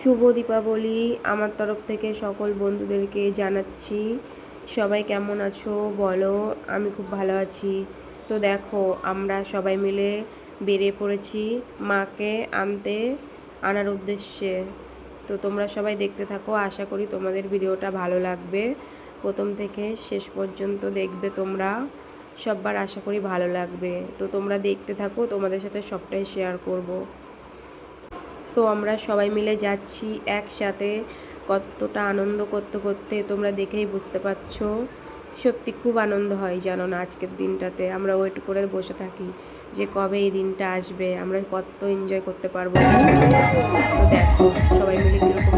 শুভ দীপাবলি আমার তরফ থেকে সকল বন্ধুদেরকে জানাচ্ছি। সবাই কেমন আছো বলো? আমি খুব ভালো আছি। তো দেখো, আমরা সবাই মিলে বেরিয়ে পড়েছি মাকে আনতে আনার উদ্দেশ্যে। তো তোমরা সবাই দেখতে থাকো, আশা করি তোমাদের ভিডিওটা ভালো লাগবে। প্রথম থেকে শেষ পর্যন্ত দেখবে তোমরা। সববার আশা করি ভালো লাগবে। তো তোমরা দেখতে থাকো, তোমাদের সাথে সবটাই শেয়ার করব। তো আমরা সবাই মিলে যাচ্ছি একসাথে। কতটা আনন্দ করতে করতে তোমরা দেখেই বুঝতে পারছ। সত্যি খুব আনন্দ হয় জানো না আজকের দিনটাতে। আমরা ওয়েট করে বসে থাকি যে কবে এই দিনটা আসবে। আমরা কত এনজয় করতে পারব। দেখো, সবাই মিলে কীরকম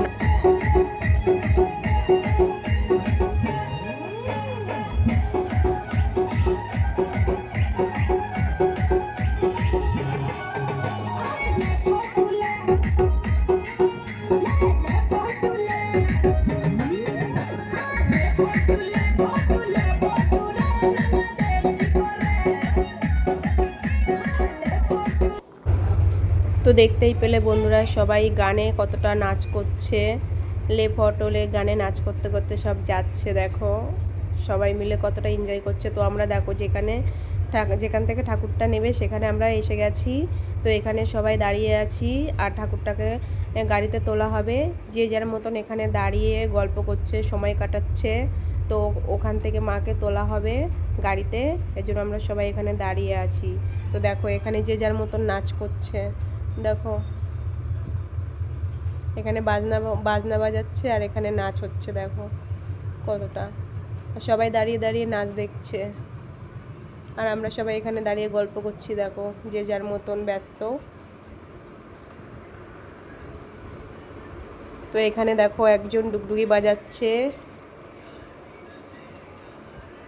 তো দেখতেই পেলে বন্ধুরা সবাই গানে কতটা নাচ করছে। লে ফটোলে গানে নাচ করতে করতে সব যাচ্ছে, দেখো। সবাই মিলে কতটা এনজয় করছে। তো আমরা দেখো যেখানে যেখান থেকে ঠাকুরটা নেবে সেখানে আমরা এসে গেছি। তো এখানে সবাই দাঁড়িয়ে আছি আর ঠাকুরটাকে গাড়িতে তোলা হবে। যে যার মতন এখানে দাঁড়িয়ে গল্প করছে, সময় কাটাচ্ছে, তো ওখান থেকে মাকে তোলা হবে গাড়িতে। এজন্য আমরা সবাই এখানে দাঁড়িয়ে আছি। তো দেখো এখানে যে যার মতন নাচ করছে। দেখো। এখানে বাজনা বাজনা বাজাচ্ছে আর এখানে নাচ হচ্ছে, দেখো কতটা। সবাই দাঁড়িয়ে দাঁড়িয়ে নাচ দেখছে। আর আমরা সবাই এখানে দাঁড়িয়ে গল্প করছি, দেখো যে যার মতন ব্যস্ত। তো এখানে দেখো একজন ডুগডুগি বাজাচ্ছে।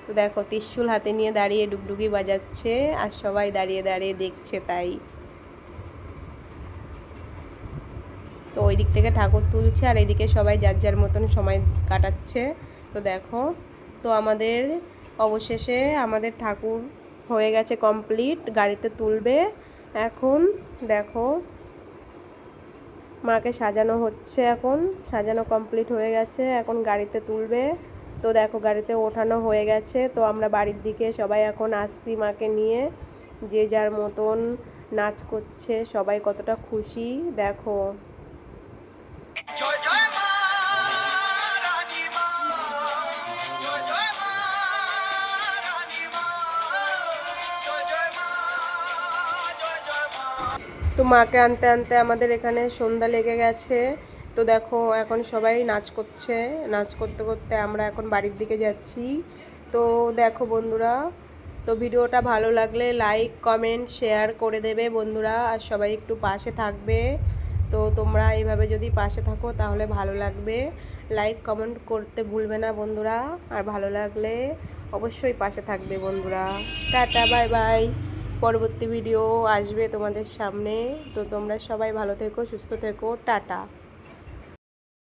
তো দেখো ত্রিশুল হাতে নিয়ে দাঁড়িয়ে ডুগডুগি বাজাচ্ছে আর সবাই দাঁড়িয়ে দাঁড়িয়ে দেখছে তাই। তো ওই দিক থেকে ঠাকুর তুলছে আর এইদিকে সবাই যার যার মতন সময় কাটাচ্ছে। তো দেখো, তো আমাদের অবশেষে আমাদের ঠাকুর হয়ে গেছে কমপ্লিট, গাড়িতে তুলবে। এখন দেখো, মাকে সাজানো হচ্ছে এখন, সাজানো কমপ্লিট হয়ে গেছে, এখন গাড়িতে তুলবে। তো দেখো, গাড়িতে ওঠানো হয়ে গেছে। তো আমরা বাড়ির দিকে সবাই এখন আসছি মাকে নিয়ে। যে যার মতন নাচ করছে, সবাই কতটা খুশি, দেখো। তো মাকে আনতে আনতে আমাদের এখানে সন্ধ্যা লেগে গেছে। তো দেখো, এখন সবাই নাচ করছে। নাচ করতে করতে আমরা এখন বাড়ির দিকে যাচ্ছি। তো দেখো বন্ধুরা, তো ভিডিওটা ভালো লাগলে লাইক কমেন্ট শেয়ার করে দেবে বন্ধুরা। আর সবাই একটু পাশে থাকবে। তো তোমরা এইভাবে যদি পাশে থাকো, তাহলে ভালো লাগবে। লাইক কমেন্ট করতে ভুলবে না বন্ধুরা। আর ভালো লাগলে অবশ্যই পাশে থাকবে বন্ধুরা। টাটা বাই বাই পরবর্তী ভিডিও আসবে তোমাদের সামনে। তো তোমরা সবাই ভালো থেকো, সুস্থ থেকো। টাটা।